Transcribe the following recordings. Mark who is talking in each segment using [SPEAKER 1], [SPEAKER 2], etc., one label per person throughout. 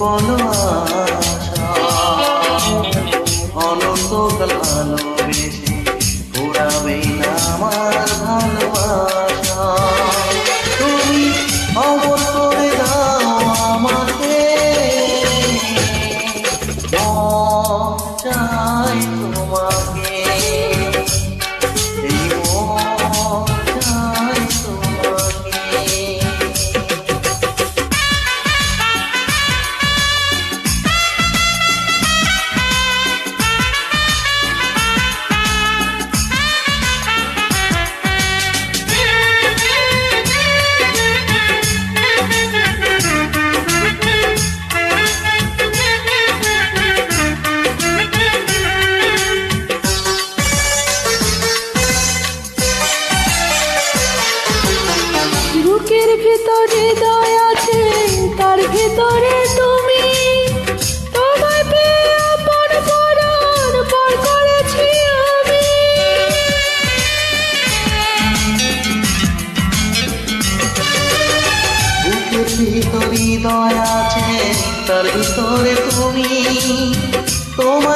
[SPEAKER 1] বলো আশা অনন্তকাল ভালোবেসে ঘোরাবে না আমার ভালোবাসা। তুমি অমর করে দাও আমাকে চাই তোমাকে
[SPEAKER 2] ভিতরে হৃদয় আছে তার ভিতরে তুমি।
[SPEAKER 1] ভিতর হৃদয় আছে তার ভিতরে তুমি। তোমায়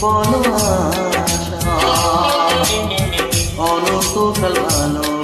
[SPEAKER 1] বলো আশা অনন্তকাল ভালোবেসে